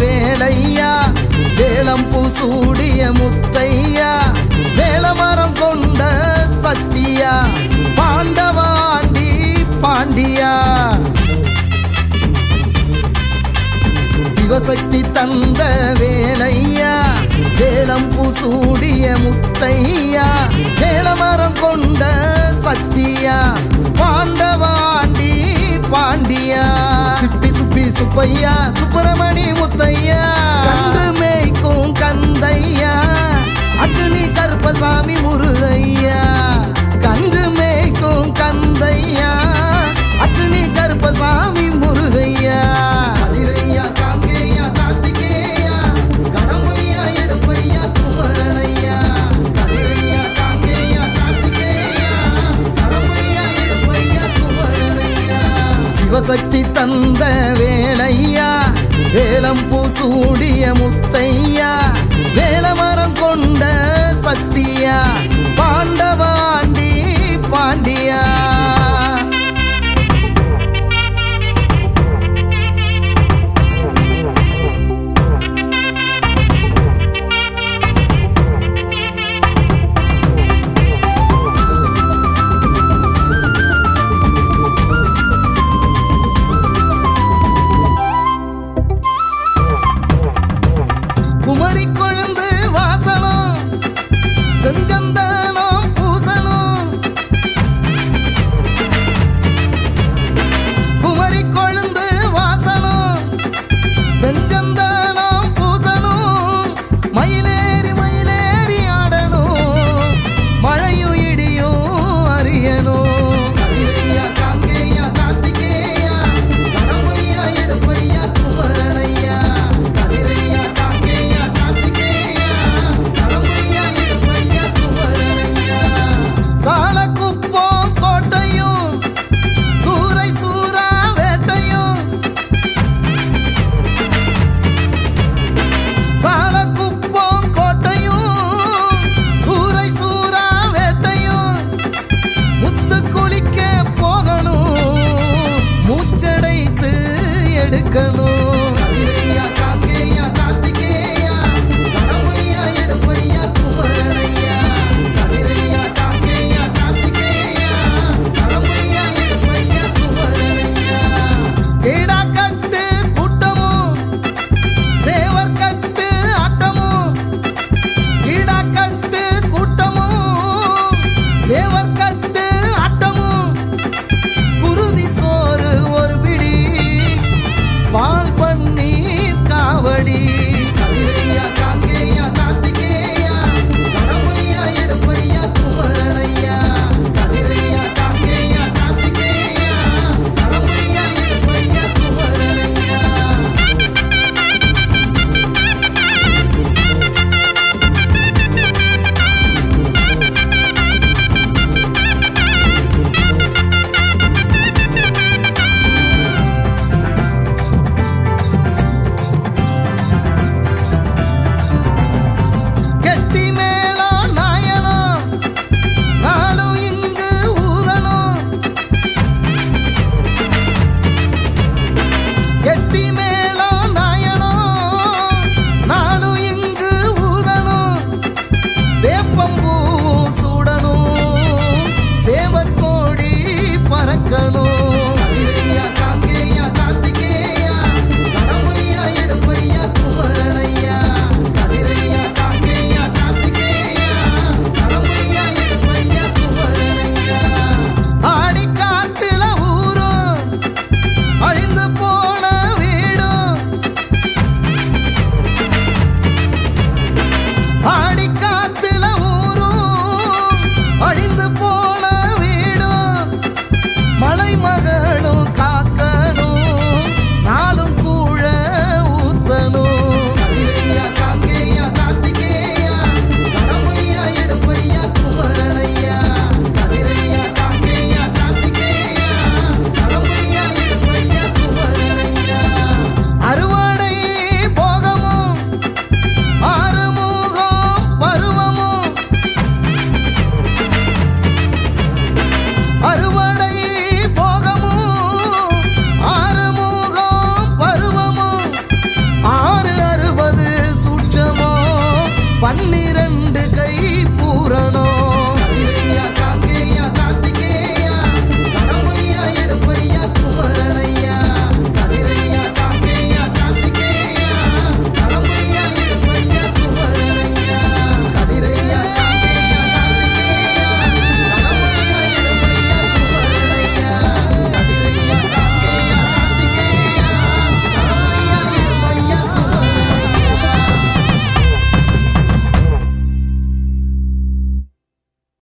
சிவசக்தி வேலையா? வேளம் பூசூடிய முத்தையா? வேளமரம் கொண்ட சக்தியா? பாண்டவாண்டி பாண்டியா? சிவசக்தி தந்த வேலையா? வேளம் பூசூடிய முத்தையா? வேளமரம் கொண்ட சக்தியா? சுப்பையா சுப்பிரமணி முத்தையா கன்று மேய்க்கும் கந்தையா அக்னி கருப்பசாமி முருகையா கன்று மேய்க்கும் கந்தையா அக்னி கருப்பசாமி முருகையா. சக்தி தந்தவே வேளம் பூசூடிய முத்தையா வேளமரம் கொண்ட சக்தியா பாண்டவாண்டி பாண்டியா.